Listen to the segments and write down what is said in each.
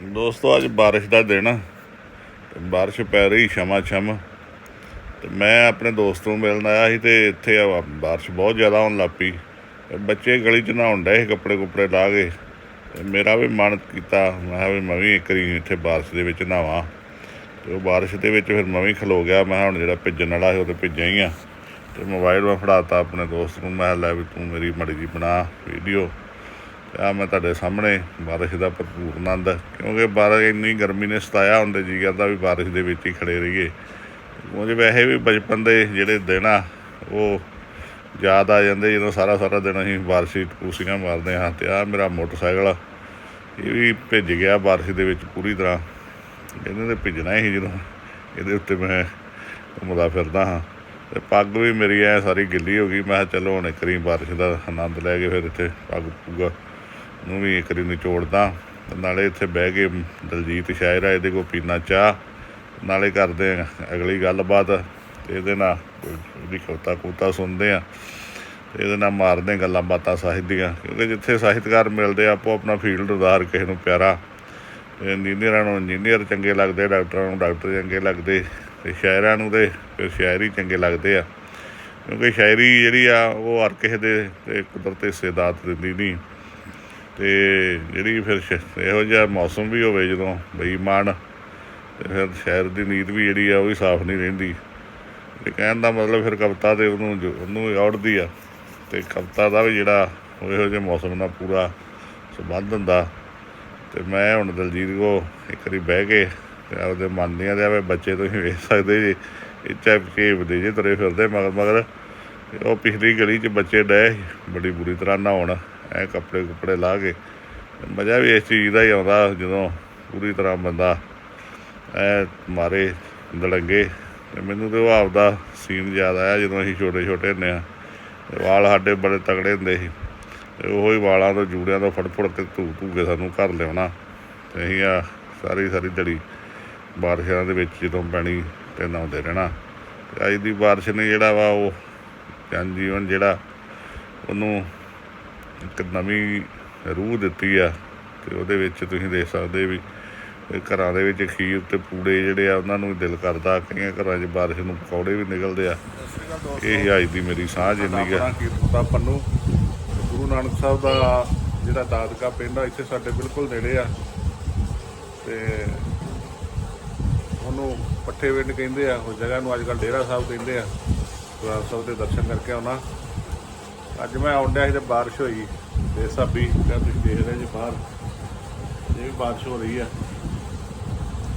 ਦੋਸਤੋ, ਅੱਜ ਬਾਰਿਸ਼ ਦਾ ਦਿਨ ਆ। ਬਾਰਿਸ਼ ਪੈ ਰਹੀ ਛਮਾ ਛਮ ਤੇ ਮੈਂ ਆਪਣੇ ਦੋਸਤ ਨੂੰ ਮਿਲਣ ਆਇਆ ਸੀ ਤੇ ਇੱਥੇ ਬਾਰਿਸ਼ ਬਹੁਤ ਜ਼ਿਆਦਾ ਹੋਣ ਲੱਗ ਪਈ। ਬੱਚੇ ਗਲੀ 'ਚ ਨਹਾਉਣ ਡਏ ਸੀ ਕੱਪੜੇ ਕੁਪੜੇ ਲਾ ਕੇ। ਮੇਰਾ ਵੀ ਮਨ ਕੀਤਾ, ਮੈਂ ਕਿਹਾ ਵੀ ਮੈਂ ਵੀ ਇੱਕ ਰੀ ਇੱਥੇ ਬਾਰਿਸ਼ ਦੇ ਵਿੱਚ ਨਹਾਵਾਂ। ਤੇ ਉਹ ਬਾਰਿਸ਼ ਦੇ ਵਿੱਚ ਫਿਰ ਮੈਂ ਵੀ ਖਲੋ ਗਿਆ। ਮੈਂ ਹੁਣ ਜਿਹੜਾ ਭਿੱਜਣ ਵਾਲਾ ਸੀ ਉਹ ਤੇ ਭਿੱਜਿਆ ਹੀ ਆ। ਤੇ ਮੋਬਾਈਲ ਮੈਂ ਫੜਾਤਾ ਆਪਣੇ ਦੋਸਤ ਨੂੰ। ਮੈਂ ਕਿਹਾ ਲੈ ਵੀ ਤੂੰ ਮੇਰੀ ਮੜੀ ਜੀ ਬਣਾ ਵੀਡੀਓ ਆ ਮੈਂ ਤੁਹਾਡੇ ਸਾਹਮਣੇ, ਬਾਰਿਸ਼ ਦਾ ਭਰਪੂਰ ਆਨੰਦ ਕਿਉਂਕਿ ਬਾਰਿਸ਼ ਇੰਨੀ ਗਰਮੀ ਨੇ ਸਤਾਇਆ ਹੁੰਦੇ ਜੀ ਕਰਦਾ ਵੀ ਬਾਰਿਸ਼ ਦੇ ਵਿੱਚ ਹੀ ਖੜੇ ਰਹੀਏ। ਉਹਦੇ ਵੈਸੇ ਵੀ ਬਚਪਨ ਦੇ ਜਿਹੜੇ ਦਿਨ ਆ, ਉਹ ਯਾਦ ਆ ਜਾਂਦੇ ਜਦੋਂ ਸਾਰਾ ਸਾਰਾ ਦਿਨ ਅਸੀਂ ਬਾਰਿਸ਼ ਵਿੱਚ ਟੂਸੀਆਂ ਮਾਰਦੇ ਹਾਂ ਤੇ ਆ ਮੇਰਾ ਮੋਟਰਸਾਈਕਲ ਇਹ ਵੀ ਭਿੱਜ ਗਿਆ ਬਾਰਿਸ਼ ਦੇ ਵਿੱਚ ਪੂਰੀ ਤਰ੍ਹਾਂ। ਇਹਨੇ ਤੇ ਭਿੱਜਣਾ ਹੀ ਜਦੋਂ ਇਹਦੇ ਉੱਤੇ ਮੈਂ ਘੁੰਮਦਾ ਫਿਰਦਾ ਹਾਂ। ਤੇ ਪੱਗ ਵੀ ਮੇਰੀ ਐ ਸਾਰੀ ਗਿੱਲੀ ਹੋ ਗਈ, ਮੈਂ ਕਿਹਾ ਚਲੋ ਹੁਣ ਇੱਕ ਵਾਰੀ ਬਾਰਿਸ਼ ਦਾ ਆਨੰਦ ਲੈ ਕੇ ਫਿਰ ਇੱਥੇ ਪੱਗ ਪੁੱਗਾ ਨੂੰ ਵੀ ਇੱਕ ਵਾਰੀ ਨਿਚੋੜਦਾ। ਤੇ ਨਾਲੇ ਇੱਥੇ ਬਹਿ ਕੇ ਦਲਜੀਤ ਸ਼ਾਇਰ ਆ, ਇਹਦੇ ਕੋਲ ਪੀਣਾ ਚਾਹ। ਨਾਲੇ ਕਰਦੇ ਆ ਅਗਲੀ ਗੱਲਬਾਤ। ਇਹਦੇ ਨਾਲ ਉਹਦੀ ਕਵਿਤਾ ਕੂਤਾ ਸੁਣਦੇ ਆ। ਤੇ ਇਹਦੇ ਨਾਲ ਮਾਰਦੇ ਗੱਲਾਂ ਬਾਤਾਂ ਸਾਹਿਤ ਦੀਆਂ। ਕਿਉਂਕਿ ਜਿੱਥੇ ਸਾਹਿਤਕਾਰ ਮਿਲਦੇ ਆ, ਆਪੋ ਆਪਣਾ ਫੀਲਡ ਦਾ ਹਰ ਕਿਸੇ ਨੂੰ ਪਿਆਰਾ। ਤੇ ਇੰਜੀਨੀਅਰਾਂ ਨੂੰ ਇੰਜੀਨੀਅਰ ਚੰਗੇ ਲੱਗਦੇ, ਡਾਕਟਰਾਂ ਨੂੰ ਡਾਕਟਰ ਚੰਗੇ ਲੱਗਦੇ, ਤੇ ਸ਼ਾਇਰਾਂ ਨੂੰ ਤੇ ਫਿਰ ਸ਼ਾਇਰੀ ਚੰਗੇ ਲੱਗਦੇ ਆ। ਕਿਉਂਕਿ ਸ਼ਾਇਰੀ ਜਿਹੜੀ ਆ, ਉਹ ਹਰ ਕਿਸੇ ਦੇ ਤੇ ਕੁਦਰਤ ਹਿੱਸੇਦਾਰ ਦਿੰਦੀ ਨਹੀਂ। ਤੇ ਜਿਹੜੀ ਫਿਰ ਇਹੋ ਜਿਹਾ ਮੌਸਮ ਵੀ ਹੋਵੇ ਜਦੋਂ ਬੇਈਮਾਨ ਤੇ ਫਿਰ ਸ਼ਹਿਰ ਦੀ ਨੀਂਦ ਵੀ ਜਿਹੜੀ ਆ ਉਹ ਵੀ ਸਾਫ਼ ਨਹੀਂ ਰਹਿੰਦੀ। ਇਹ ਕਹਿਣ ਦਾ ਮਤਲਬ ਫਿਰ ਕਵਿਤਾ ਤੇ ਉਹਨੂੰ ਜੋ- ਉਹਨੂੰ ਔੜਦੀ ਆ ਤੇ ਕਵਿਤਾ ਦਾ ਵੀ ਜਿਹੜਾ ਉਹ ਇਹੋ ਜਿਹੇ ਮੌਸਮ ਨਾਲ ਪੂਰਾ ਸੰਬੰਧ ਹੁੰਦਾ। ਤੇ ਮੈਂ ਹੁਣ ਦਲਜੀਤ ਕੋ ਇੱਕ ਵਾਰੀ ਬਹਿ ਕੇ ਤੇ ਆਪਦੇ ਮਨ ਦੀਆਂ ਦੇ ਆਵੇ ਬੱਚੇ ਤੁਸੀਂ ਵੇਖ ਸਕਦੇ ਜੀ, ਇਹ ਚੱਪ ਕੇ ਦੇ ਜੇ ਤੁਰੇ ਫਿਰਦੇ ਮਗਰ ਮਗਰ ਉਹ ਪਿਛਲੀ ਗਲੀ 'ਚ ਬੱਚੇ ਡਏ ਬੜੀ ਬੁਰੀ ਤਰ੍ਹਾਂ ਨਹਾਉਣ। ਐ ਕੱਪੜੇ ਕੁਪੜੇ ਲਾ ਕੇ। ਮਜ਼ਾ ਵੀ ਇਸ ਚੀਜ਼ ਦਾ ਹੀ ਆਉਂਦਾ ਜਦੋਂ ਪੂਰੀ ਤਰ੍ਹਾਂ ਬੰਦਾ ਐ ਮਾਰੇ ਦੜੰਗੇ। ਤੇ ਮੈਨੂੰ ਤੇ ਉਹ ਆਪਦਾ ਸੀਨ ਯਾਦ ਆਇਆ ਜਦੋਂ ਅਸੀਂ ਛੋਟੇ ਛੋਟੇ ਹੁੰਦੇ ਆ ਤੇ ਵਾਲ ਸਾਡੇ ਬੜੇ ਤਗੜੇ ਹੁੰਦੇ ਸੀ। ਤੇ ਉਹੀ ਵਾਲਾਂ ਤੋਂ ਜੂੜਿਆਂ ਤੋਂ ਫੜ ਫੜ ਕੇ ਧੂ ਧੂ ਕੇ ਸਾਨੂੰ ਘਰ ਲਿਆਉਣਾ। ਤੇ ਅਸੀਂ ਆ ਸਾਰੀ ਸਾਰੀ ਦੜੀ ਬਾਰਿਸ਼ਾਂ ਦੇ ਵਿੱਚ ਜਦੋਂ ਪੈਣੀ ਤੇ ਨਹਾਉਂਦੇ ਰਹਿਣਾ। ਤੇ ਅੱਜ ਦੀ ਬਾਰਿਸ਼ ਨੇ ਜਿਹੜਾ ਵਾ ਉਹ ਜਨ ਜੀਵਨ ਜਿਹੜਾ ਉਹਨੂੰ ਇੱਕ ਨਵੀਂ ਰੂਹ ਦਿੱਤੀ ਆ ਤੇ ਉਹਦੇ ਵਿੱਚ ਤੁਸੀਂ ਦੇਖ ਸਕਦੇ ਵੀ ਘਰਾਂ ਦੇ ਵਿੱਚ ਖੀਰ ਤੇ ਪੂੜੇ ਜਿਹੜੇ ਆ ਉਹਨਾਂ ਨੂੰ ਦਿਲ ਕਰਦਾ ਕਈਆਂ ਘਰਾਂ 'ਚ ਬਾਰਿਸ਼ ਨੂੰ ਪਕੌੜੇ ਵੀ ਨਿਕਲਦੇ ਆ। ਇਹ ਅੱਜ ਦੀ ਮੇਰੀ ਸਾਂਝ ਇੰਨੀ ਆ। ਕੀਰਤਪੁਰਾ ਪੰਨੂ ਗੁਰੂ ਨਾਨਕ ਸਾਹਿਬ ਦਾ ਜਿਹੜਾ ਦਾਦਕਾ ਪਿੰਡ ਆ ਇੱਥੇ ਸਾਡੇ ਬਿਲਕੁਲ ਨੇੜੇ ਆ। ਤੇ ਉਹਨੂੰ ਪੱਠੇ ਵਿੰਡ ਕਹਿੰਦੇ ਆ ਉਹ ਜਗ੍ਹਾ ਨੂੰ ਅੱਜ ਕੱਲ੍ਹ ਡੇਰਾ ਸਾਹਿਬ ਕਹਿੰਦੇ ਆ। ਗੁਰੂ ਸਾਹਿਬ ਦੇ ਦਰਸ਼ਨ ਕਰਕੇ ਆਉਣਾ। ਅੱਜ ਮੈਂ ਆਉਂਦਿਆ ਸੀ ਤੇ ਬਾਰਿਸ਼ ਹੋਈ ਤੇ ਸਾਬੀ ਕਹਿੰਦਾ ਤੁਸੀਂ ਦੇਖ ਰਹੇ ਜੀ ਬਾਹਰ। ਇਹ ਵੀ ਬਾਰਿਸ਼ ਹੋ ਰਹੀ ਆ।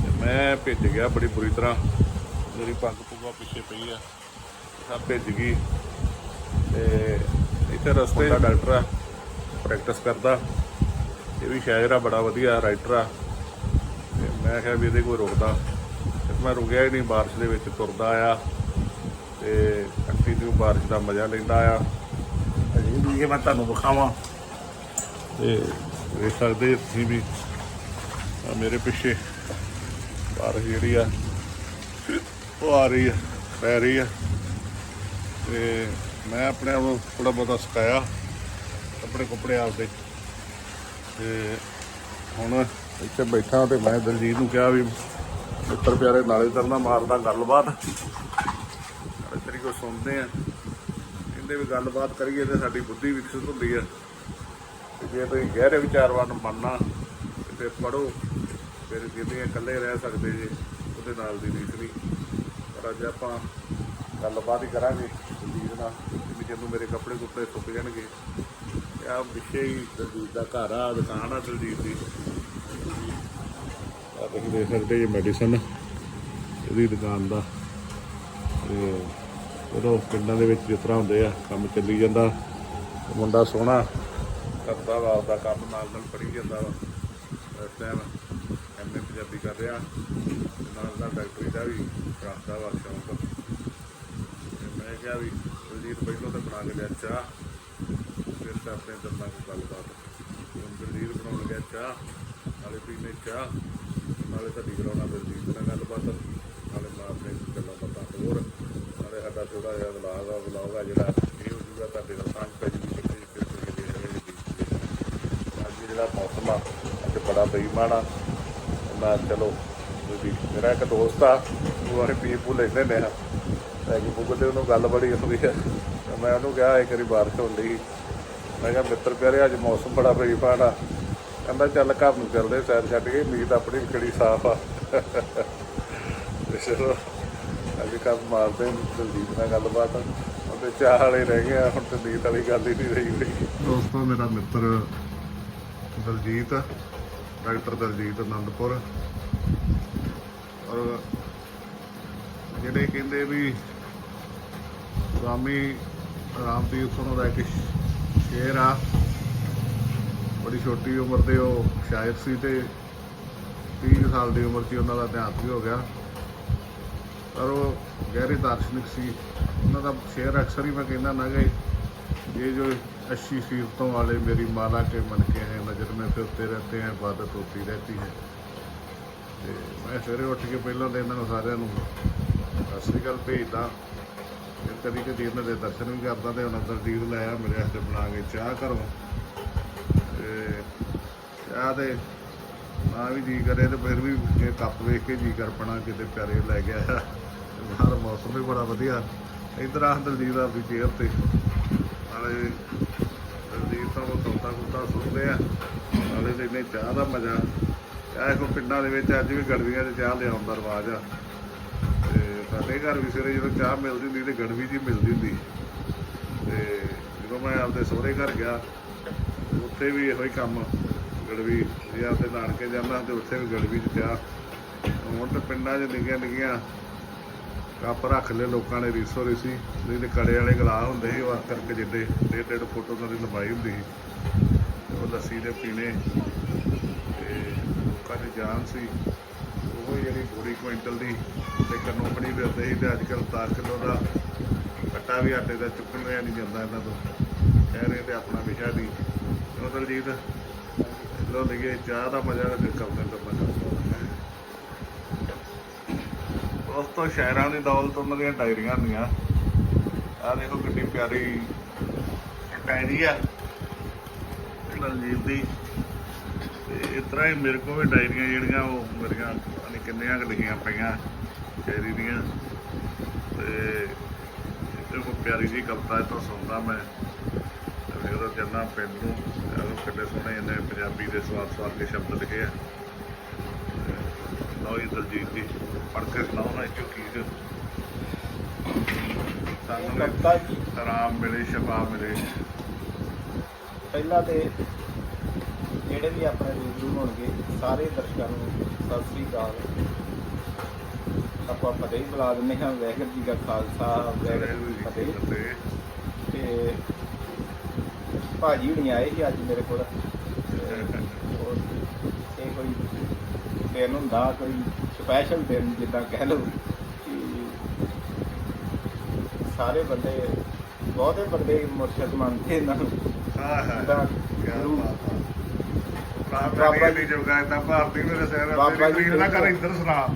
ਤੇ ਮੈਂ ਭਿੱਜ ਗਿਆ ਬੜੀ ਬੁਰੀ ਤਰ੍ਹਾਂ। ਮੇਰੀ ਪੱਗ ਪੁੱਗਾ ਪਿੱਛੇ ਪਈ ਆ। ਸਭ ਭਿੱਜ ਗਈ। ਤੇ ਇੱਥੇ ਰਸਤੇ ਦਾ ਡਾਕਟਰ ਆ ਪ੍ਰੈਕਟਿਸ ਕਰਦਾ। ਇਹ ਵੀ ਸ਼ਾਇਰ ਆ ਬੜਾ ਵਧੀਆ ਰਾਈਟਰ ਆ। ਤੇ ਮੈਂ ਕਿਹਾ ਵੀ ਇਹਦੇ ਕੋਈ ਰੁਕਦਾ। ਮੈਂ ਰੁਕਿਆ ਹੀ ਨਹੀਂ ਬਾਰਿਸ਼ ਦੇ ਵਿੱਚ ਤੁਰਦਾ ਆ ਤੇ ਕੰਟੀਨਿਊ ਬਾਰਿਸ਼ ਦਾ ਮਜ਼ਾ ਲੈਂਦਾ ਆ ਅਜੇ ਵੀ ਇਹ ਮੈਂ ਤੁਹਾਨੂੰ ਵਿਖਾਵਾਂ। ਤੇ ਦੇਖ ਸਕਦੇ ਜੀ ਤੁਸੀਂ ਵੀ ਮੇਰੇ ਪਿੱਛੇ ਬਾਰਿਸ਼ ਜਿਹੜੀ ਆ, ਉਹ ਆ ਰਹੀ ਆ, ਪੈ ਰਹੀ ਆ। ਤੇ ਮੈਂ ਆਪਣੇ ਆਪ ਨੂੰ ਥੋੜਾ ਬਹੁਤਾ ਸਕਾਇਆ ਕੱਪੜੇ ਕੁਪੜੇ ਆਪਦੇ। ਤੇ ਹੁਣ ਇੱਥੇ ਬੈਠਾ ਤੇ ਮੈਂ ਦਲਜੀਤ ਨੂੰ ਕਿਹਾ ਵੀ, ਮਿੱਤਰ ਪਿਆਰੇ, ਨਾਲੇ ਤਰਨਾ ਮਾਰਦਾ ਗੱਲਬਾਤ। ਨਾਲੇ ਤੇਰੀ ਕੋ ਸੁਣਦੇ ਆ। ਕਹਿੰਦੇ ਵੀ ਗੱਲਬਾਤ ਕਰੀਏ ਤੇ ਸਾਡੀ ਬੁੱਧੀ ਵਿਕਸਿਤ ਹੁੰਦੀ ਹੈ ਤੇ ਜੇ ਤੁਸੀਂ ਗਹਿਰੇ ਵਿਚਾਰਵਾਨ ਮੰਨਣਾ, ਤੇ ਫਿਰ ਪੜੋ ਫਿਰ ਜਿੰਨੇ ਇਕੱਲੇ ਰਹਿ ਸਕਦੇ ਜੇ, ਉਹਦੇ ਨਾਲ ਦੀ ਰੀਸ ਨਹੀਂ। ਪਰ ਅੱਜ ਆਪਾਂ ਗੱਲਬਾਤ ਹੀ ਕਰਾਂਗੇ ਦਲਜੀਤ ਨਾਲ, ਵੀ ਜਦੋਂ ਮੇਰੇ ਕੱਪੜੇ ਕੁੱਪੜੇ ਸੁੱਕ ਜਾਣਗੇ। ਤੇ ਆਹ ਪਿੱਛੇ ਹੀ ਦਲਜੀਤ ਦਾ ਘਰ ਆ, ਦੁਕਾਨ ਆ ਦਲਜੀਤ ਦੀ। ਆ ਤੁਸੀਂ ਦੇਖ ਸਕਦੇ ਜੇ ਮੈਡੀਸਨ ਇਹਦੀ ਦੁਕਾਨ ਦਾ। ਤੇ ਉਦੋਂ ਪਿੰਡਾਂ ਦੇ ਵਿੱਚ ਜਿਸ ਤਰ੍ਹਾਂ ਹੁੰਦੇ ਆ, ਕੰਮ ਚੱਲੀ ਜਾਂਦਾ। ਮੁੰਡਾ ਸੋਹਣਾ, ਕਰਦਾ ਵਾ, ਆਪਦਾ ਕੰਮ ਨਾਲ ਨਾਲ ਪੜੀ ਜਾਂਦਾ ਵਾ। ਇਸ ਟਾਈਮ ਐਮਏ ਪੰਜਾਬੀ ਕਰ ਰਿਹਾ। ਨਾਲ ਨਾਲ ਡਾਕਟਰੀ ਦਾ ਵੀ ਰੱਖਦਾ ਵਾ, ਸ਼ੌਂਕ। ਤੇ ਮੈਂ ਕਿਹਾ ਵੀ ਦਲਜੀਤ ਪਹਿਲੋਂ ਤਾਂ ਬਣਾ ਕੇ ਲਿਆ ਚਾਹ। ਫਿਰ ਤਾਂ ਆਪਣੇ ਦਰਦਾਂ ਕੋਈ ਗੱਲਬਾਤ। ਹੁਣ ਦਲਜੀਤ ਬਣਾਉਣ ਗਿਆ ਚਾਹ, ਨਾਲੇ ਪੀਣੇ ਚਾਹ। ਨਾਲੇ ਤੁਹਾਡੀ ਕਰਾਉਣਾ ਦਲਜੀਤ ਨਾਲ ਗੱਲਬਾਤ। ਨਾਲੇ ਮਾਰਨੇ ਗੱਲਾਂ ਬਾਤਾਂ ਹੋਰ ਸਾਡਾ ਥੋੜਾ ਜਿਹਾ ਵਲਾਗ ਆ ਵਲਾਗ ਆ ਜਿਹੜਾ ਇਹ ਹੋ ਜੂਗਾ ਤੁਹਾਡੇ ਨਾਲ ਸਾਂਝ ਪੈ ਜੂਗੀ ਕਿਤੇ ਫਿਰ ਤੁਸੀਂ ਦੇ ਅੱਜ ਜਿਹੜਾ ਮੌਸਮ ਆ, ਅੱਜ ਬੜਾ ਬੇਈਮਾਨ ਆ। ਨਾ ਚਲੋ ਵੀ, ਮੇਰਾ ਇੱਕ ਦੋਸਤ ਆ, ਉਹ ਅਸੀਂ ਪੀ ਪੂ ਲੈਂਦੇ ਨੇ ਆ। ਪੈਗ ਪੁੱਗ ਤੇ ਉਹਨੂੰ ਗੱਲ ਬੜੀ ਹੁੰਦੀ ਆ। ਮੈਂ ਉਹਨੂੰ ਕਿਹਾ, ਇੱਕ ਵਾਰੀ ਬਾਰਿਸ਼ ਹੁੰਦੀ ਡਈ ਮੈਂ ਕਿਹਾ, ਮਿੱਤਰ ਪਿਆਰੇ, ਅੱਜ ਮੌਸਮ ਬੜਾ ਬੇਈਮਾਨ ਆ। ਕਹਿੰਦਾ, ਚੱਲ ਘਰ ਨੂੰ ਚੱਲਦੇ ਸੈਰ ਛੱਡ ਕੇ ਨੀਂਦ ਆਪਣੀ ਖੜੀ ਸਾਫ਼ ਆ। ਤੇ ਚਲੋ ਅੱਜ ਮਾਰਦੇ ਦਲਜੀਤ ਨਾਲ ਗੱਲਬਾਤ ਉਹਦੇ ਚਾਹ ਵਾਲੇ ਰਹਿ ਗਏ ਹੁਣ ਤੇ ਨੀਂਦ ਵਾਲੀ ਗੱਲ ਹੀ ਨਹੀਂ ਰਹੀ ਹੋਈ। ਦੋਸਤੋ ਮੇਰਾ ਮਿੱਤਰ ਦਲਜੀਤ ਡਾਕਟਰ ਦਲਜੀਤ ਅਨੰਦਪੁਰ। ਔਰ ਜਿਹੜੇ ਕਹਿੰਦੇ ਵੀ ਸਵਾਮੀ ਰਾਮਦੀਪ ਸਿੰਘ ਦਾ ਇੱਕ ਸ਼ੇਰ ਆ। ਬੜੀ ਛੋਟੀ ਉਮਰ ਦੇ ਉਹ ਸ਼ਾਇਰ ਸੀ ਤੇ 30 ਸਾਲ ਦੀ ਉਮਰ 'ਚ ਹੀ ਉਹਨਾਂ ਦਾ ਦੇਹਾਂਤ ਵੀ ਹੋ ਗਿਆ। ਪਰ ਉਹ ਗਹਿਰੇ ਦਾਰਸ਼ਨਿਕ ਸੀ। ਉਹਨਾਂ ਦਾ ਸ਼ੇਅਰ ਅਕਸਰ ਹੀ ਮੈਂ ਕਹਿੰਦਾ ਨਾ ਗਏ ਇਹ ਜੋ ਅੱਛੀ ਸੀਰਤੋਂ ਵਾਲੇ ਮੇਰੀ ਮਾਲਾ ਕੇ ਮਨ ਕੇ ਹੈ, ਨਜ਼ਰ ਮੈਂ ਫਿਰਤੇ ਰਹਤੇ ਹੈ, ਇਬਾਦਤ ਹੋਤੀ ਰਹਤੀ ਹੈ। ਤੇ ਮੈਂ ਸਵੇਰੇ ਉੱਠ ਕੇ ਪਹਿਲਾਂ ਤਾਂ ਇਹਨਾਂ ਨੂੰ ਸਾਰਿਆਂ ਨੂੰ ਸਤਿ ਗੱਲ ਭੇਜਦਾ। ਫਿਰ ਕਦੀ ਕਦੀ ਇਹਨਾਂ ਦੇ ਦਰਸ਼ਨ ਵੀ ਕਰਦਾ ਤੇ ਉਹਨਾਂ ਅੰਦਰ ਦੀਦ ਲਾਇਆ ਮੇਰੇ ਹੱਥ ਬਣਾ ਕੇ ਚਾਹ ਕਰੋ ਤੇ ਚਾਹ ਦੇ ਨਾ ਵੀ ਜੀ ਕਰੇ ਤੇ ਫਿਰ ਵੀ ਜੇ ਕੱਪ ਵੇਖ ਕੇ ਜੀ ਕਰ ਪਣਾ, ਕਿਤੇ ਪਿਆਰੇ ਲੈ ਗਿਆ ਬਾਹਰ ਮੌਸਮ ਵੀ ਬੜਾ ਵਧੀਆ। ਇਧਰ ਆ ਦਲਜੀਤ ਆਪਦੀ ਚੇਅਰ ਤੇ। ਨਾਲੇ ਦਲਜੀਤ ਤਾਂ ਉਹ ਤੋਤਾ ਕੁੱਤਾ ਸੁਣਦੇ ਆ। ਨਾਲੇ ਤੇ ਇਹਨੇ ਚਾਹ ਦਾ ਮਜ਼ਾ। ਚਾਹ ਕੋ ਪਿੰਡਾਂ ਦੇ ਵਿੱਚ ਅੱਜ ਵੀ ਗੜਵੀਆਂ ਦੇ ਚਾਹ ਲਿਆਉਣ ਦਾ ਰਿਵਾਜ ਆ। ਤੇ ਸਾਡੇ ਘਰ ਵੀ ਸਵੇਰੇ ਜਦੋਂ ਚਾਹ ਮਿਲਦੀ ਹੁੰਦੀ ਤੇ ਗੜਵੀ 'ਚ ਮਿਲਦੀ ਹੁੰਦੀ। ਤੇ ਜਦੋਂ ਮੈਂ ਆਪਦੇ ਸਹੁਰੇ ਘਰ ਗਿਆ, ਉੱਥੇ ਵੀ ਇਹੋ ਹੀ ਕੰਮ ਗੜਵੀ ਜੇ ਆਪਦੇ ਨਾਨਕੇ ਜਾਂਦਾ ਤੇ ਉੱਥੇ ਵੀ ਗੜਵੀ 'ਚ ਚਾਹ ਹੁਣ ਤਾਂ ਪਿੰਡਾਂ 'ਚ ਨਿੱਕੀਆਂ ਨਿੱਕੀਆਂ ਕੱਪ ਰੱਖ ਲਏ ਲੋਕਾਂ ਨੇ ਰੀਸੋ ਰੀਸੀ। ਨਹੀਂ ਤੇ ਕੜੇ ਵਾਲੇ ਗਲਾਸ ਹੁੰਦੇ ਸੀ, ਉਹ ਕਰਕੇ ਜਿੱਡੇ, ਡੇਢ ਡੇਢ ਫੁੱਟ ਉਹਨਾਂ ਦੀ ਲੰਬਾਈ ਹੁੰਦੀ ਸੀ। ਉਹ ਲੱਸੀ ਦੇ ਪੀਣੇ ਤੇ ਲੋਕਾਂ ਦੀ ਜਾਨ ਸੀ। ਉਹ ਜਿਹੜੀ ਪੂਰੀ ਕੁਇੰਟਲ ਦੀ ਤੇ ਕੰਨੋਂ ਬਣੀ ਫਿਰਦੇ ਸੀ ਤੇ ਅੱਜ ਕੱਲ੍ਹ 10 ਕਿਲੋ ਦਾ ਕੱਟਾ ਵੀ ਆਟੇ ਦਾ ਚੁੱਕਣ ਰਿਆ ਨਹੀਂ ਜਾਂਦਾ ਇਹਨਾਂ ਤੋਂ। ਕਹਿ ਰਹੇ ਤੇ ਆਪਣਾ ਵਿਸ਼ਾ ਦੀ ਉਹ ਦਲਜੀਤ ਲੋ ਲਈਏ, ਚਾਹ ਦਾ ਮਜ਼ਾ ਤੇ ਫਿਰ ਕਰਦੇ ਤਾਂ ਮਜ਼ਾ ਉਸ ਤੋਂ ਸ਼ਾਇਰਾਂ ਦੀ ਦੌਲਤ, ਉਹਨਾਂ ਦੀਆਂ ਡਾਇਰੀਆਂ ਹੁੰਦੀਆਂ। ਆ ਦੇਖੋ ਕਿੰਨੀ ਪਿਆਰੀ ਡਾਇਰੀ ਆ ਦਲਜੀਤ ਦੀ। ਤੇ ਇਸ ਤਰ੍ਹਾਂ ਹੀ ਮੇਰੇ ਕੋਲ ਵੀ ਡਾਇਰੀਆਂ ਜਿਹੜੀਆਂ, ਉਹ ਮੇਰੀਆਂ ਪਤਾ ਕਿੰਨੀਆਂ ਕੁ ਲਿਖੀਆਂ ਪਈਆਂ ਸ਼ਾਇਰੀ ਦੀਆਂ। ਤੇ ਇਹਦੇ ਪਿਆਰੀ ਜੀ ਕਵਿਤਾ ਇਹ ਤੋਂ ਸੁਣਦਾ ਮੈਂ। ਉਹ ਜੰਨਾ ਪਿੰਡ ਨੂੰ ਕਿੰਨੇ ਸੋਹਣੇ ਇਹਨੇ ਪੰਜਾਬੀ ਦੇ ਸਵਾਦ ਸਵਾਦ ਕੇ ਸ਼ਬਦ ਲਿਖੇ ਆ। ਲਓ ਜੀ ਦਲਜੀਤ ਜੀ ਪੜ੍ਹ ਕੇ ਸੁਣਾਓ ਨਾ ਜੋ ਕੀ ਸਾਨੂੰ ਆਰਾਮ ਮਿਲੇ ਸ਼ਫਾ ਮਿਲੇ। ਪਹਿਲਾਂ ਤੇ ਜਿਹੜੇ ਵੀ ਆਪਣੇ ਰਿਵਿਊ ਹੋਣਗੇ ਸਾਰੇ ਦਰਸ਼ਕਾਂ ਨੂੰ ਸਤਿ ਸ੍ਰੀ ਅਕਾਲ। ਆਪਾਂ ਫਤਿਹ ਹੀ ਬੁਲਾ ਦਿੰਦੇ ਹਾਂ ਵਾਹਿਗੁਰੂ ਜੀ ਦਾ ਖਾਲਸਾ ਵਾਹਿਗੁਰੂ ਜੀ ਫਤਿਹ। ਤੇ ਭਾਜੀ ਹੁਣੀ ਆਏ ਸੀ ਅੱਜ ਮੇਰੇ ਕੋਲ। ਇਹ ਕੋਈ ਦਿਨ ਹੁੰਦਾ ਕੋਈ ਸਪੈਸ਼ਲ ਦਿਨ ਜਿੱਦਾਂ ਕਹਿ ਲਓ ਕਿ ਸਾਰੇ ਬੰਦੇ ਬਹੁਤੇ ਬੰਦੇ ਮੁਰਸ਼ਦ ਮੰਨਦੇ ਇਹਨਾਂ ਨੂੰ। ਹਾਂ ਹਾਂ ਗੁਰੂ ਬਾਬਾ ਜੀ ਦੀ ਜੋਗਾ ਇਦਾਂ ਭਾਰਤੀ ਮੇਰੇ ਸਿਰ ਬਾਬਾ ਜੀ ਨਾ ਕਰ ਇੱਧਰ ਸੁਣਾ।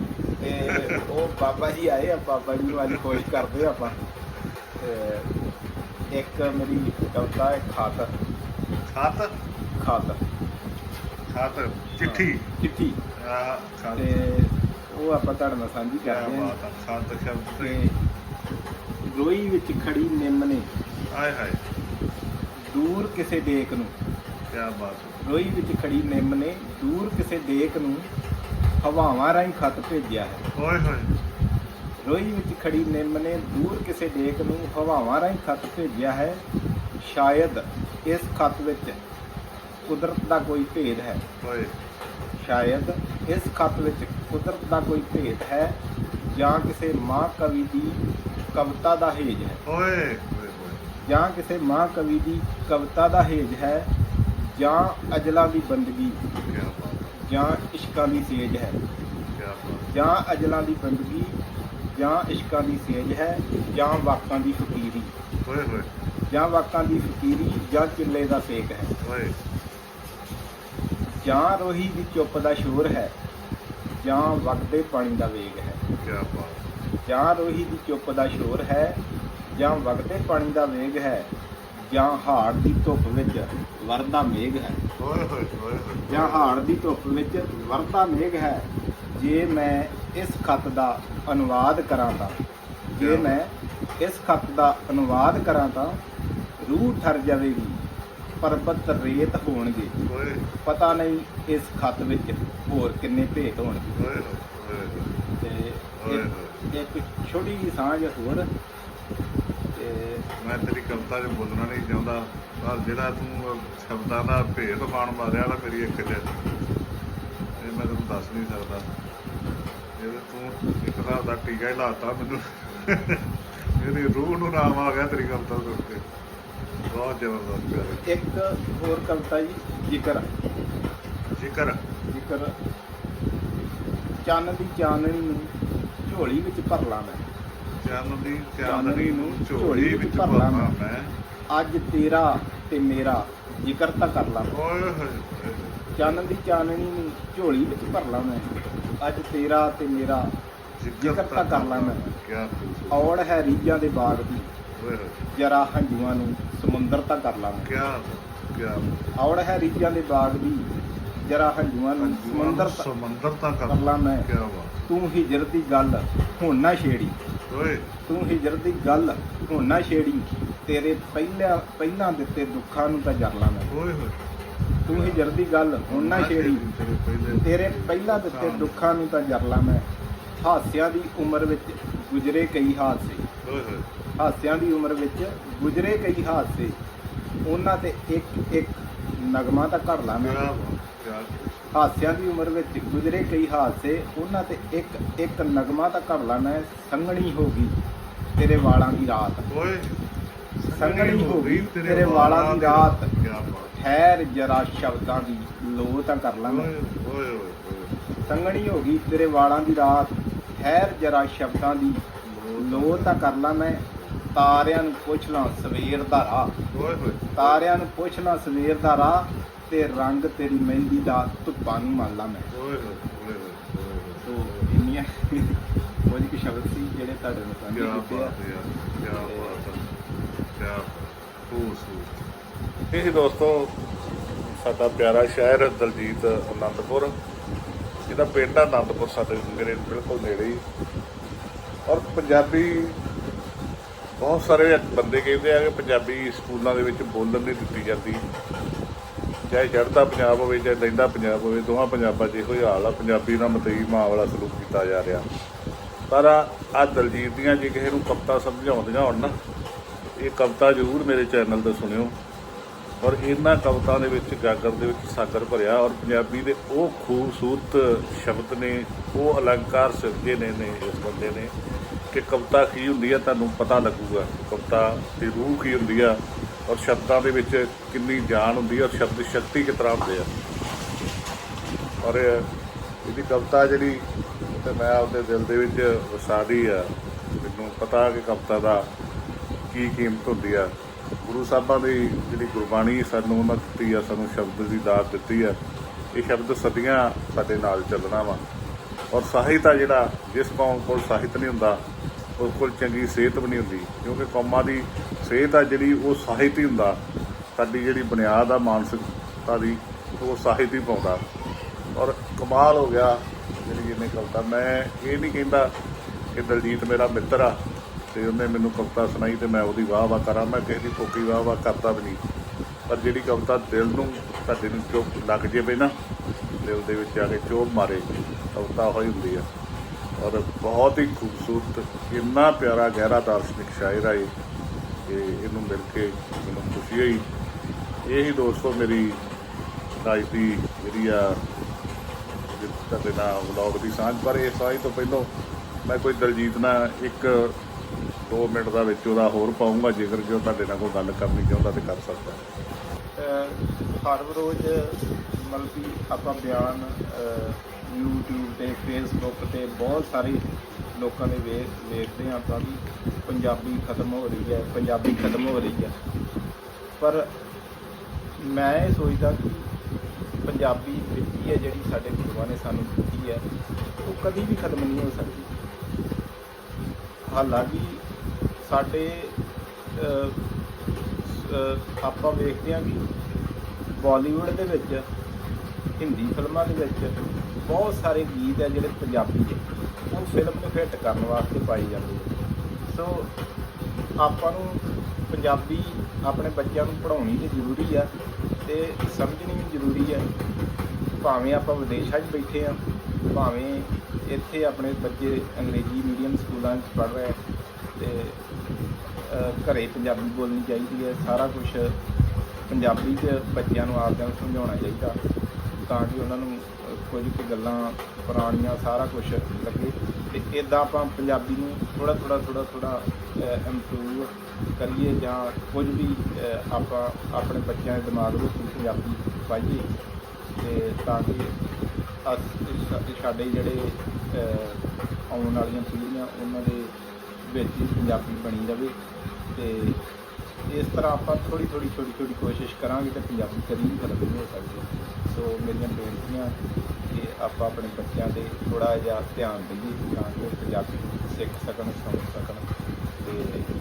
ਤੇ ਉਹ ਬਾਬਾ ਜੀ ਆਏ ਆ ਬਾਬਾ ਜੀ ਨੂੰ ਅੱਜ ਖੁਸ਼ ਕਰਦੇ ਆਪਾਂ। ਤੇ ਇੱਕ ਮੇਰੀ ਕਵਿਤਾ ਹੈ ਖਾਤਰ। ਖਤ ਖਾਤਰ। ਖਤ ਚਿੱਠੀ? ਚਿੱਠੀ। ਆ ਖਤ ਤੇ ਉਹ ਆਪਾਂ ਤੁਹਾਡੇ ਨਾਲ ਸਾਂਝੀ ਕਿਆ ਕਰਦੇ ਹਾਂ। ਬਾਤ ਆ ਖਤ ਸ਼ਬਦ ਤੇ। ਤੇ ਰੋਈ ਵਿੱਚ ਖੜੀ ਨਿੰਮ ਨੇ। ਆਏ ਹਾਏ। ਦੂਰ ਕਿਸੇ ਡੇਕ ਨੂੰ। ਕਿਆ ਬਾਤ ਰੋਈ ਵਿੱਚ ਖੜੀ ਨਿੰਮ ਨੇ ਦੂਰ ਕਿਸੇ ਡੇਕ ਨੂੰ ਹਵਾਵਾਂ ਰਾਹੀਂ ਖਤ ਭੇਜਿਆ ਹੈ। ਓਏ ਹੋਏ। ਰੋਈ ਵਿੱਚ ਖੜੀ ਨਿੰਮ ਨੇ ਦੂਰ ਕਿਸੇ ਡੇਕ ਨੂੰ ਹਵਾਵਾਂ ਰਾਹੀਂ ਖਤ ਭੇਜਿਆ ਹੈ। ਸ਼ਾਇਦ ਇਸ ਖਤ ਵਿੱਚ ਕੁਦਰਤ ਦਾ ਕੋਈ ਭੇਦ ਹੈ। ਓਏ। ਸ਼ਾਇਦ ਇਸ ਖਤ ਵਿੱਚ ਕੁਦਰਤ ਦਾ ਕੋਈ ਭੇਦ ਹੈ ਜਾਂ ਕਿਸੇ ਮਾਂ ਕਵੀ ਦੀ ਕਵਿਤਾ ਦਾ ਹੇਜ ਹੈ। ਓਏ ਜਾਂ ਕਿਸੇ ਮਾਂ ਕਵੀ ਦੀ ਕਵਿਤਾ ਦਾ ਹੇਜ ਹੈ ਜਾਂ ਅਜਲਾਂ ਦੀ ਬੰਦਗੀ ਜਾਂ ਇਸ਼ਕਾਂ ਦੀ ਸੇਜ ਹੈ। ਜਾਂ ਅਜਲਾਂ ਦੀ ਬੰਦਗੀ ਜਾਂ ਇਸ਼ਕਾਂ ਦੀ ਸੇਜ ਹੈ ਜਾਂ ਵਾਕਾਂ ਦੀ ਫਕੀਰੀ। ਓਏ ਹੋਏ। ਜਾਂ ਵਾਕਾਂ ਦੀ ਫਕੀਰੀ ਜਾਂ ਚਿੱਲੇ ਦਾ ਸੇਕ ਹੈ। ਓਏ। ਜਾਂ ਰੋਹੀ ਦੀ ਚੁੱਪ ਦਾ ਸ਼ੋਰ ਹੈ ਜਾਂ ਵਗਦੇ ਪਾਣੀ ਦਾ ਵੇਗ ਹੈ। ਕਿਆ ਬਾਤ। ਜਾਂ ਰੋਹੀ ਦੀ ਚੁੱਪ ਦਾ ਸ਼ੋਰ ਹੈ ਜਾਂ ਵਗਦੇ ਪਾਣੀ ਦਾ ਵੇਗ ਹੈ ਜਾਂ ਹਾੜ ਦੀ ਧੁੱਪ ਵਿੱਚ ਵਰਦਾ ਮੇਘ ਹੈ। ਓਏ ਹੋਏ ਹੋਏ। ਜਾਂ ਹਾੜ ਦੀ ਧੁੱਪ ਵਿੱਚ ਵਰਦਾ ਮੇਘ ਹੈ ਜੇ ਮੈਂ ਇਸ ਖੱਤ ਦਾ ਅਨੁਵਾਦ ਕਰਾਂ ਤਾਂ। ਜੇ ਮੈਂ ਇਸ ਖੱਤ ਦਾ ਅਨੁਵਾਦ ਕਰਾਂ ਤਾਂ ਰੂਹ ਠਰ ਜਾਵੇਗੀ ਪਰਬਤ ਰੇਤ ਹੋਣਗੇ। ਪਤਾ ਨਹੀਂ ਇਸ ਖੱਤ ਵਿੱਚ ਹੋਰ ਕਿੰਨੇ ਭੇਤ ਹੋਣਗੇ। ਤੇ ਇੱਕ- ਇੱਕ ਛੋਟੀ ਜਿਹੀ ਸਾਂਝ ਹੋਰ। ਤੇ ਮੈਂ ਤੇਰੀ ਕਵਿਤਾ 'ਚ ਬੋਲਣਾ ਨਹੀਂ ਚਾਹੁੰਦਾ ਪਰ ਜਿਹੜਾ ਤੂੰ ਸ਼ਬਦਾਂ ਦਾ ਭੇਦ ਬਾਣ ਮਾਰਿਆ ਨਾ ਮੇਰੀ ਅੱਖ 'ਚ ਇਹ ਮੈਂ ਤੈਨੂੰ ਦੱਸ ਨਹੀਂ ਸਕਦਾ। ਜੇ ਤੂੰ ਇੱਕ ਹਿਸਾਬ ਦਾ ਟੀਕਾ ਹੀ ਲਾਤਾ ਮੈਨੂੰ। ਮੇਰੀ ਰੂਹ ਨੂੰ ਨਾਮ ਆ ਗਿਆ ਤੇਰੀ ਕਵਿਤਾ ਸੁਣ ਕੇ ਬਹੁਤ ਜ਼ਬਰਦਸਤ ਇੱਕ ਹੋਰ ਕਵਿਤਾ ਜੀ ਜ਼ਿਕਰ। ਜ਼ਿਕਰ। ਜ਼ਿਕਰ। ਚੰਨ ਦੀ ਚਾਨਣੀ ਨੂੰ ਝੋਲੀ ਵਿੱਚ ਭਰ ਲਾਂ ਮੈਂ। ਚੰਨ ਦੀ ਚਾਂਦਨੀ ਨੂੰ ਝੋਲੀ ਵਿੱਚ ਭਰਨਾ ਮੈਂ। ਅੱਜ ਤੇਰਾ ਤੇ ਮੇਰਾ ਜ਼ਿਕਰ ਤਾਂ ਕਰ ਲਾਂ ਓਏ ਹੋਏ। ਚੰਨ ਦੀ ਚਾਨਣੀ ਨੂੰ ਝੋਲੀ ਵਿੱਚ ਭਰ ਲਾਂ ਮੈਂ। ਅੱਜ ਤੇਰਾ ਤੇ ਮੇਰਾ ਤਾਂ ਕਰ ਲਾਂ ਮੈਂ। ਔੜ ਹੈ ਰੀਜਾਂ ਦੇ ਬਾਗ ਦੀ। ਜਰਾ ਹੰਝੂਆਂ ਨੂੰ ਸਮੁੰਦਰ ਤਾਂ ਕਰ ਲਾਂ ਔੜ ਹੈ ਰੀਜਾਂ ਦੇ ਬਾਗ ਦੀ। ਜਰਾ ਹੰਝੂਆਂ ਨੂੰ ਸਮੁੰਦਰ ਸਮੁੰਦਰ ਤਾਂ ਕਰ ਲਾਂ ਮੈਂ। ਬਾਤ। ਤੂੰ ਹਿਜਰ ਦੀ ਗੱਲ ਹੁਣ ਨਾ ਛੇੜੀ। ਓਏ। ਤੂੰ ਹਿਜਰ ਦੀ ਗੱਲ ਹੁਣ ਨਾ ਛੇੜੀ। ਤੇਰੇ ਪਹਿਲਾਂ ਪਹਿਲਾਂ ਦਿੱਤੇ ਦੁੱਖਾਂ ਨੂੰ ਤਾਂ ਜਰ ਲਾਂ ਮੈਂ। ਓਏ ਹੋਏ। ਤੂੰ ਹਿਜਰ ਦੀ ਗੱਲ ਹੁਣ ਨਾ ਛੇੜੀ। ਤੇਰੇ ਪਹਿਲੇ ਦਿੱਤੇ ਦੁੱਖਾਂ ਨੂੰ ਤਾਂ ਜਰ ਲਾਂ ਮੈਂ। ਹਾਸਿਆਂ ਦੀ ਉਮਰ ਵਿੱਚ ਗੁਜ਼ਰੇ ਕਈ ਹਾਦਸੇ। ਹਾਸਿਆਂ ਦੀ ਉਮਰ ਵਿੱਚ ਗੁਜ਼ਰੇ ਕਈ ਹਾਦਸੇ। ਉਹਨਾਂ ਤੇ ਇੱਕ ਇੱਕ ਨਗਮਾ ਤਾਂ ਘੜ ਲਾਂ ਮੈਂ। ਹਾਸਿਆਂ ਦੀ ਉਮਰ ਵਿੱਚ ਗੁਜ਼ਰੇ ਕਈ ਹਾਦਸੇ ਉਹਨਾਂ ਤੇ ਇੱਕ ਇੱਕ ਨਗਮਾ ਤਾਂ ਘੜ ਲਾਂ ਮੈਂ। ਸੰਗਣੀ ਹੋ ਗਈ ਤੇਰੇ ਵਾਲਾਂ ਦੀ ਰਾਤ। ਓਏ ਸੰਗਣੀ ਹੋ ਗਈ ਤੇਰੇ ਵਾਲਾਂ ਦੀ ਰਾਤ। ਬਾਤ ਠਹਿਰ ਜਰਾ ਸ਼ਬਦਾਂ ਦੀ ਲੋ ਤਾਂ ਕਰ ਲਾਂ ਮੈਂ ਓਏ ਓਏ ਸੰਗਣੀ ਹੋ ਗਈ ਤੇਰੇ ਵਾਲਾਂ ਦੀ ਰਾਤ। ਠਹਿਰ ਜਰਾ ਸ਼ਬਦਾਂ ਦੀ ਲੋ ਤਾਂ ਕਰ ਲਾਂ ਮੈਂ। ਤਾਰਿਆਂ ਨੂੰ ਪੁੱਛ ਲਾਂ ਸਵੇਰ ਦਾ ਰਾਹ। ਓਏ ਹੋਏ ਤਾਰਿਆਂ ਨੂੰ ਪੁੱਛ ਲਾਂ ਸਵੇਰ ਦਾ ਰਾਹ ਤੇ ਰੰਗ ਤੇਰੀ ਮਹਿੰਦੀ ਦਾ ਧੁੱਪਾਂ ਨੂੰ ਮੰਨ ਲਾਂ ਮੈਂ। ਓਏ ਹੋਏ ਸੋ ਇੰਨੀਆਂ ਕੁਝ ਕੁ ਸ਼ਬਦ ਸੀ ਜਿਹੜੇ ਤੁਹਾਡੇ ਨੂੰ ਸਾਂਝੇ ਕੀਤੇ ਆ। ਬਾਤ ਹੈ ਕਿਆ ਬਾਤ ਹੈ। ਕਿਆ ਖੂਬਸੂਰਤ ਇਹ ਦੋਸਤੋ, ਸਾਡਾ ਪਿਆਰਾ ਸ਼ਹਿਰ ਦਲਜੀਤ ਅਨੰਦਪੁਰ। ਇਹਦਾ ਪਿੰਡ ਆ ਅਨੰਦਪੁਰ, ਸਾਡੇ ਮੇਰੇ ਬਿਲਕੁਲ ਨੇੜੇ ਹੀ। ਔਰ ਪੰਜਾਬੀ, ਬਹੁਤ ਸਾਰੇ ਬੰਦੇ ਕਹਿੰਦੇ ਆ ਕਿ ਪੰਜਾਬੀ ਸਕੂਲਾਂ ਦੇ ਵਿੱਚ ਬੋਲਣ ਨਹੀਂ ਦਿੱਤੀ ਜਾਂਦੀ। ਚਾਹੇ ਚੜ੍ਹਦਾ ਪੰਜਾਬ ਹੋਵੇ, ਚਾਹੇ ਲੈਂਦਾ ਪੰਜਾਬ ਹੋਵੇ, ਦੋਹਾਂ ਪੰਜਾਬਾਂ 'ਚ ਇਹੋ ਹੀ ਹਾਲ ਆ, ਪੰਜਾਬੀ ਨਾਲ ਮਤਈ ਮਾਂ ਵਾਲਾ ਸਲੂਕ ਕੀਤਾ ਜਾ ਰਿਹਾ। ਪਰ ਆ ਦਲਜੀਤ ਦੀਆਂ ਜੇ ਕਿਸੇ ਨੂੰ ਕਵਿਤਾ ਸਮਝਾਉਂਦੀਆਂ ਹੋਣ ਨਾ, ਇਹ ਕਵਿਤਾ ਜ਼ਰੂਰ ਮੇਰੇ ਚੈਨਲ ਤੇ ਸੁਣਿਓ। ਔਰ ਇਹਨਾਂ ਕਵਿਤਾ ਦੇ ਵਿੱਚ, ਗਾਗਰ ਦੇ ਵਿੱਚ ਸਾਗਰ ਭਰਿਆ ਔਰ ਪੰਜਾਬੀ ਦੇ ਉਹ ਖੂਬਸੂਰਤ ਸ਼ਬਦ ਨੇ, ਉਹ ਅਲੰਕਾਰ ਸਿਰਜੇ ਨੇ ਨੇ ਇਸ ਬੰਦੇ ਨੇ ਕਿ ਕਵਿਤਾ ਕੀ ਹੁੰਦੀ ਆ ਤੁਹਾਨੂੰ ਪਤਾ ਲੱਗੂਗਾ। ਕਵਿਤਾ ਦੀ ਰੂਹ ਕੀ ਹੁੰਦੀ ਆ ਔਰ ਸ਼ਬਦਾਂ ਦੇ ਵਿੱਚ ਕਿੰਨੀ ਜਾਨ ਹੁੰਦੀ ਆ ਔਰ ਸ਼ਬਦ ਸ਼ਕਤੀ ਕਿਸ ਤਰ੍ਹਾਂ ਹੁੰਦੇ ਆ। ਔਰ ਇਹਦੀ ਕਵਿਤਾ ਜਿਹੜੀ, ਤੇ ਮੈਂ ਆਪਦੇ ਦਿਲ ਦੇ ਵਿੱਚ ਵਸਾ ਲਈ ਆ। ਮੈਨੂੰ ਪਤਾ ਕਿ ਕਵਿਤਾ ਦਾ ਕੀ ਕੀਮਤ ਹੁੰਦੀ ਆ। ਗੁਰੂ ਸਾਹਿਬਾਂ ਦੀ ਜਿਹੜੀ ਗੁਰਬਾਣੀ ਸਾਨੂੰ ਉਹਨਾਂ ਦਿੱਤੀ ਆ, ਸਾਨੂੰ ਸ਼ਬਦ ਦੀ ਦਾਤ ਦਿੱਤੀ ਆ, ਇਹ ਸ਼ਬਦ ਸਦੀਆਂ ਸਾਡੇ ਨਾਲ ਚੱਲਣਾ ਵਾ। ਔਰ ਸਾਹਿਤ ਆ ਜਿਹੜਾ, ਜਿਸ ਕੌਮ ਕੋਲ ਸਾਹਿਤ ਨਹੀਂ ਹੁੰਦਾ, ਉਸ ਕੋਲ ਚੰਗੀ ਸਿਹਤ ਵੀ ਨਹੀਂ ਹੁੰਦੀ। ਕਿਉਂਕਿ ਕੌਮਾਂ ਦੀ ਸਿਹਤ ਆ ਜਿਹੜੀ, ਉਹ ਸਾਹਿਤ ਹੀ ਹੁੰਦਾ। ਸਾਡੀ ਜਿਹੜੀ ਬੁਨਿਆਦ ਆ, ਮਾਨਸਿਕਤਾ ਦੀ, ਉਹ ਸਾਹਿਤ ਹੀ ਪਾਉਂਦਾ। ਔਰ ਕਮਾਲ ਹੋ ਗਿਆ, ਜਿਹੜੀ ਇਹਨੇ ਕਵਿਤਾ। ਮੈਂ ਇਹ ਨਹੀਂ ਕਹਿੰਦਾ ਕਿ ਦਲਜੀਤ ਮੇਰਾ ਮਿੱਤਰ ਆ। ਤੇ ਉਹਨੇ ਮੈਨੂੰ ਕਵਿਤਾ ਸੁਣਾਈ ਤੇ ਮੈਂ ਉਹਦੀ ਵਾਹ ਵਾਹ ਕਰਾਂ। ਮੈਂ ਕਿਸੇ ਦੀ ਫੋਕੀ ਵਾਹ ਵਾਹ ਕਰਦਾ ਵੀ ਨਹੀਂ। ਪਰ ਜਿਹੜੀ ਕਵਿਤਾ ਦਿਲ ਨੂੰ, ਤੁਹਾਡੇ ਨੂੰ ਚੁੱਪ ਲੱਗ ਜਾਵੇ ਨਾ, ਦਿਲ ਦੇ ਵਿੱਚ ਆ ਕੇ ਚੋਭ ਮਾਰੇ, ਕਵਿਤਾ ਹੋਈ ਹੁੰਦੀ ਆ। ਔਰ ਬਹੁਤ ਹੀ ਖੂਬਸੂਰਤ, ਇੰਨਾ ਪਿਆਰਾ ਗਹਿਰਾ ਦਾਰਸ਼ਨਿਕ ਸ਼ਾਇਰ ਆ ਇਹ, ਕਿ ਇਹਨੂੰ ਮਿਲ ਕੇ ਮੈਨੂੰ ਖੁਸ਼ੀ ਹੋਈ। ਇਹ ਹੀ ਦੋਸਤੋ ਮੇਰੀ ਲਾਈਫ ਦੀ ਜਿਹੜੀ ਆ, ਤੁਹਾਡੇ ਨਾਲ ਵਲੌਗ ਦੀ ਸਾਂਝ ਪਰ ਇਹ ਸਾਂਝ ਤੋਂ ਪਹਿਲਾਂ ਮੈਂ ਕੋਈ ਦਲਜੀਤ ਨਾਲ ਇੱਕ 2 ਮਿੰਟ ਦਾ ਵਿੱਚ ਉਹਦਾ ਹੋਰ ਪਾਉਂਗਾ ਜੇਕਰ ਕਿ ਉਹ ਤੁਹਾਡੇ ਨਾਲ ਕੋਈ ਗੱਲ ਕਰਨੀ ਚਾਹੁੰਦਾ ਤੇ ਕਰ ਸਕਦਾ। ਹਰ ਰੋਜ਼ ਮਤਲਬ ਕਿ ਆਪਾਂ ਬਿਆਨ ਅਹ, YouTube ਤੇ Facebook ਤੇ ਬਹੁਤ ਸਾਰੇ ਲੋਕਾਂ ਦੇ ਵੇਖ ਵੇਖਦੇ ਹਾਂ ਆਪਾਂ ਵੀ ਪੰਜਾਬੀ ਖਤਮ ਹੋ ਰਹੀ ਹੈ ਪੰਜਾਬੀ ਖਤਮ ਹੋ ਰਹੀ ਹੈ। ਪਰ ਮੈਂ ਇਹ ਸੋਚਦਾ ਕਿ ਪੰਜਾਬੀ ਲਿਪੀ ਹੈ ਜਿਹੜੀ ਸਾਡੇ ਗੁਰੂਆਂ ਨੇ ਸਾਨੂੰ ਦਿੱਤੀ ਹੈ ਉਹ ਕਦੀ ਵੀ ਖਤਮ ਨਹੀਂ ਹੋ ਸਕਦੀ। ਹਾਲਾਂਕਿ ਸਾਡੇ ਆਪਾਂ ਵੇਖਦੇ ਹਾਂ ਕਿ ਬਾਲੀਵੁੱਡ ਦੇ ਵਿੱਚ, ਹਿੰਦੀ ਫਿਲਮਾਂ ਦੇ ਵਿੱਚ ਬਹੁਤ ਸਾਰੇ ਗੀਤ ਆ ਜਿਹੜੇ ਪੰਜਾਬੀ ਦੇ ਉਹ ਫਿਲਮ ਨੂੰ ਫਿੱਟ ਕਰਨ ਵਾਸਤੇ ਪਾਏ ਜਾਂਦੇ ਆ ਸੋ ਆਪਾਂ ਨੂੰ ਪੰਜਾਬੀ ਆਪਣੇ ਬੱਚਿਆਂ ਨੂੰ ਪੜ੍ਹਾਉਣੀ ਤੇ ਜ਼ਰੂਰੀ ਆ ਤੇ ਸਮਝਣੀ ਵੀ ਜ਼ਰੂਰੀ ਆ। ਭਾਵੇਂ ਆਪਾਂ ਵਿਦੇਸ਼ਾਂ 'ਚ ਬੈਠੇ ਆ, ਭਾਵੇਂ ਇੱਥੇ ਆਪਣੇ ਬੱਚੇ ਅੰਗਰੇਜ਼ੀ ਮੀਡੀਅਮ ਸਕੂਲਾਂ 'ਚ ਪੜ੍ਹ ਰਹੇ ਆ। ਤੇ ਘਰੇ ਪੰਜਾਬੀ ਬੋਲਣੀ ਚਾਹੀਦੀ ਹੈ, ਸਾਰਾ ਕੁਝ ਪੰਜਾਬੀ 'ਚ ਬੱਚਿਆਂ ਨੂੰ ਆਪਦਿਆਂ ਨੂੰ ਸਮਝਾਉਣਾ ਚਾਹੀਦਾ, ਤਾਂ ਕਿ ਉਹਨਾਂ ਨੂੰ ਕੁਝ ਕੁ ਗੱਲਾਂ ਪੁਰਾਣੀਆਂ ਸਾਰਾ ਕੁਝ ਲੱਗੇ ਤੇ ਇਦਾਂ ਆਪਾਂ ਪੰਜਾਬੀ ਨੂੰ ਥੋੜਾ ਥੋੜਾ ਥੋੜਾ ਥੋੜਾ ਇੰਪਰੂਵ ਕਰੀਏ ਜਾਂ ਕੁਝ ਵੀ ਆਪਾਂ ਆਪਣੇ ਬੱਚਿਆਂ ਦੇ ਦਿਮਾਗ ਵਿੱਚ ਪੰਜਾਬੀ ਪਾਈਏ ਤੇ ਤਾਂ ਕਿ ਅਸ ਸਾਡੇ ਜਿਹੜੇ ਆਉਣ ਵਾਲੀਆਂ ਪੀੜ੍ਹੀਆਂ, ਉਹਨਾਂ ਦੇ ਵਿੱਚ ਹੀ ਪੰਜਾਬੀ ਬਣੀ ਰਵੇ ਤੇ ਇਸ ਤਰ੍ਹਾਂ ਆਪਾਂ ਥੋੜੀ ਥੋੜੀ ਛੋਟੀ ਛੋਟੀ ਕੋਸ਼ਿਸ਼ ਕਰਾਂਗੇ ਤਾਂ ਪੰਜਾਬੀ ਕਦੀ ਵੀ ਖਤਮ ਨਹੀਂ ਹੋ ਸਕਦੀ। ਸੋ ਮੇਰੀਆਂ ਬੇਨਤੀਆਂ ਕਿ ਆਪਾਂ ਆਪਣੇ ਬੱਚਿਆਂ ਤੇ ਥੋੜਾ ਜਿਹਾ ਧਿਆਨ ਦੇਈਏ ਤਾਂ ਕਿ ਪੰਜਾਬੀ ਸਿੱਖ ਸਕਣ, ਸਮਝ ਸਕਣ ਤੇ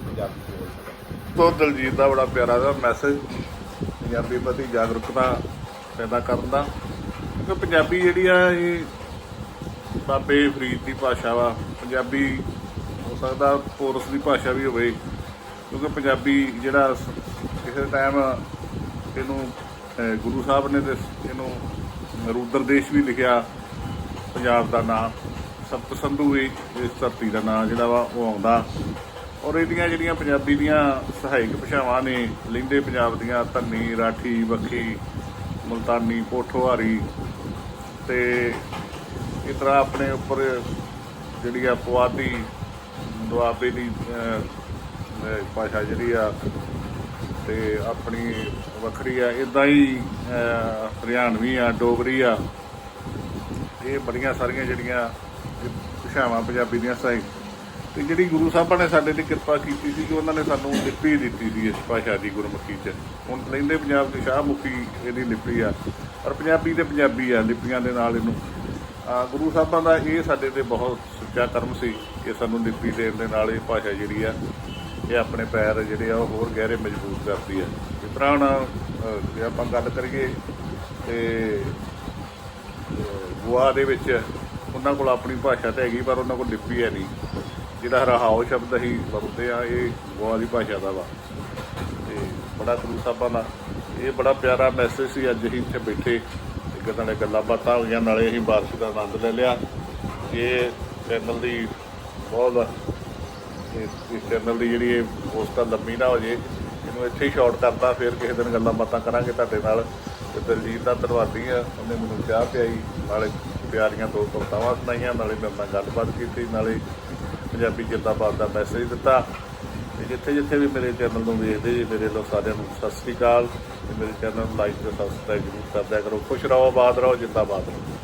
ਪੰਜਾਬੀ ਬੋਲ ਸਕਣ। ਤੋਂ ਦਲਜੀਤ ਦਾ ਬੜਾ ਪਿਆਰਾ ਦਾ ਮੈਸੇਜ ਪੰਜਾਬੀ ਪ੍ਰਤੀ ਜਾਗਰੂਕਤਾ ਪੈਦਾ ਕਰਨ ਦਾ। ਕਿਉਂਕਿ ਪੰਜਾਬੀ ਜਿਹੜੀ ਆ ਇਹ ਬਾਬੇ ਫਰੀਦ ਦੀ ਭਾਸ਼ਾ ਵਾ, ਪੰਜਾਬੀ ਹੋ ਸਕਦਾ ਪੋਰਸ ਦੀ ਭਾਸ਼ਾ ਵੀ ਹੋਵੇ, ਕਿਉਂਕਿ ਪੰਜਾਬੀ ਜਿਹੜਾ ਸ- ਕਿਸੇ ਟਾਈਮ ਇਹਨੂੰ ਗੁਰੂ ਸਾਹਿਬ ਨੇ ਤੇ ਇਹਨੂੰ ਰੂਦਰ ਦੇਸ਼ ਵੀ ਲਿਖਿਆ, ਪੰਜਾਬ ਦਾ ਨਾਮ ਸਪਤ ਸੰਧੂ ਵੀ ਇਸ ਧਰਤੀ ਦਾ ਨਾਮ ਜਿਹੜਾ ਵਾ ਉਹ ਆਉਂਦਾ। ਔਰ ਇਹਦੀਆਂ ਜਿਹੜੀਆਂ ਪੰਜਾਬੀ ਦੀਆਂ ਸਹਾਇਕ ਭਾਸ਼ਾਵਾਂ ਨੇ ਲਹਿੰਦੇ ਪੰਜਾਬ ਦੀਆਂ ਧੰਨੀ, ਰਾਠੀ ਬੱਖੀ ਮੁਲਤਾਨੀ ਪੋਠੋਹਾਰੀ ਤੇ ਇਸ ਤਰ੍ਹਾਂ ਆਪਣੇ ਉੱਪਰ ਜਿਹੜੀ ਆ ਪੁਆਧੀ ਦੁਆਬੇ ਦੀ ਭਾਸ਼ਾ ਜਿਹੜੀ ਆ ਤੇ ਆਪਣੀ ਵੱਖਰੀ ਆ ਇਦਾਂ ਹੀ ਹਰਿਆਣਵੀ ਆ, ਡੋਗਰੀ ਆ, ਇਹ ਬੜੀਆਂ ਸਾਰੀਆਂ ਜਿਹੜੀਆਂ ਭਾਸ਼ਾਵਾਂ ਪੰਜਾਬੀ ਦੀਆਂ ਸਾਈ ਤੇ ਜਿਹੜੀ ਗੁਰੂ ਸਾਹਿਬਾਂ ਨੇ ਸਾਡੇ ਤੇ ਕਿਰਪਾ ਕੀਤੀ ਸੀ ਕਿ ਉਹਨਾਂ ਨੇ ਸਾਨੂੰ ਲਿਪੀ ਦਿੱਤੀ ਸੀ ਇਸ ਭਾਸ਼ਾ ਦੀ ਗੁਰਮੁਖੀ 'ਚ। ਹੁਣ ਲੈਂਦੇ ਪੰਜਾਬ ਦੀ ਸ਼ਾਹਮੁਖੀ ਇਹਦੀ ਲਿਪੀ ਆ ਪਰ ਪੰਜਾਬੀ ਤੇ ਪੰਜਾਬੀ ਆ, ਲਿਪੀਆਂ ਦੇ ਨਾਲ ਇਹਨੂੰ। ਗੁਰੂ ਸਾਹਿਬਾਂ ਦਾ ਇਹ ਸਾਡੇ ਤੇ ਬਹੁਤ ਸੱਚਾ ਕਰਮ ਸੀ ਕਿ ਸਾਨੂੰ ਲਿਪੀ ਦੇਣ ਦੇ ਨਾਲ ਇਹ ਭਾਸ਼ਾ ਜਿਹੜੀ ਆ, ਇਹ ਆਪਣੇ ਪੈਰ ਜਿਹੜੇ ਆ ਉਹ ਹੋਰ ਗਹਿਰੇ ਮਜ਼ਬੂਤ ਕਰਦੀ ਆ। ਇਸ ਤਰ੍ਹਾਂ ਹੁਣ ਜੇ ਆਪਾਂ ਗੱਲ ਕਰੀਏ ਤੇ ਗੋਆ ਦੇ ਵਿੱਚ ਉਹਨਾਂ ਕੋਲ ਆਪਣੀ ਭਾਸ਼ਾ ਤਾਂ ਹੈਗੀ ਪਰ ਉਹਨਾਂ ਕੋਲ ਲਿਪੀ ਹੈ ਨਹੀਂ। ਜਿਹੜਾ ਰਹਾਓ ਸ਼ਬਦ ਅਸੀਂ ਵਰਤਦੇ ਆ, ਇਹ ਗੋਆ ਦੀ ਭਾਸ਼ਾ ਦਾ ਵਾ। ਤੇ ਬੜਾ ਗੁਰੂ ਸਾਹਿਬਾਂ ਦਾ ਇਹ ਬੜਾ ਪਿਆਰਾ ਮੈਸੇਜ ਸੀ, ਅੱਜ ਅਸੀਂ ਇੱਥੇ ਬੈਠੇ। ਤੇ ਕਿਤੇ ਗੱਲਾਂ ਬਾਤਾਂ ਹੋਈਆਂ ਨਾਲੇ ਅਸੀਂ ਬਾਰਿਸ਼ ਦਾ ਆਨੰਦ ਲੈ ਲਿਆ। ਇਹ ਚੈਨਲ ਦੀ ਬਹੁਤ ਇਸ ਚੈਨਲ ਦੀ ਜਿਹੜੀ ਇਹ ਪੋਸਟ ਆ ਲੰਮੀ ਨਾ ਹੋ ਜੇ, ਇਹਨੂੰ ਇੱਥੇ ਹੀ ਸ਼ਾਰਟ ਕਰਦਾ ਫਿਰ ਕਿਸੇ ਦਿਨ ਗੱਲਾਂ ਬਾਤਾਂ ਕਰਾਂਗੇ ਤੁਹਾਡੇ ਨਾਲ। ਤੇ ਦਲਜੀਤ ਦਾ ਧੰਨਵਾਦੀ ਆ, ਉਹਨੇ ਮੈਨੂੰ ਚਾਹ ਪਿਆਈ, ਨਾਲੇ ਪਿਆਰੀਆਂ ਦੋ ਕਵਿਤਾਵਾਂ ਸੁਣਾਈਆਂ, ਨਾਲੇ ਮੇਰੇ ਨਾਲ ਗੱਲਬਾਤ ਕੀਤੀ, ਨਾਲੇ ਪੰਜਾਬੀ ਜਿੰਦਾਬਾਦ ਦਾ ਮੈਸੇਜ ਦਿੱਤਾ। ਤੇ ਜਿੱਥੇ ਜਿੱਥੇ ਵੀ ਮੇਰੇ ਚੈਨਲ ਨੂੰ ਵੇਖਦੇ ਜੀ, ਮੇਰੇ ਲੋਕ ਸਾਰਿਆਂ ਨੂੰ ਸਤਿ ਸ੍ਰੀ ਅਕਾਲ। ਤੇ ਮੇਰੇ ਚੈਨਲ ਨੂੰ ਲਾਈਕ ਤੇ ਸਬਸਕ੍ਰਾਈਬ ਜ਼ਰੂਰ ਕਰਦਿਆ ਕਰੋ। ਖੁਸ਼ ਰਹੋ, ਆਬਾਦ ਰਹੋ, ਜਿੰਦਾਬਾਦ ਰਹੋ।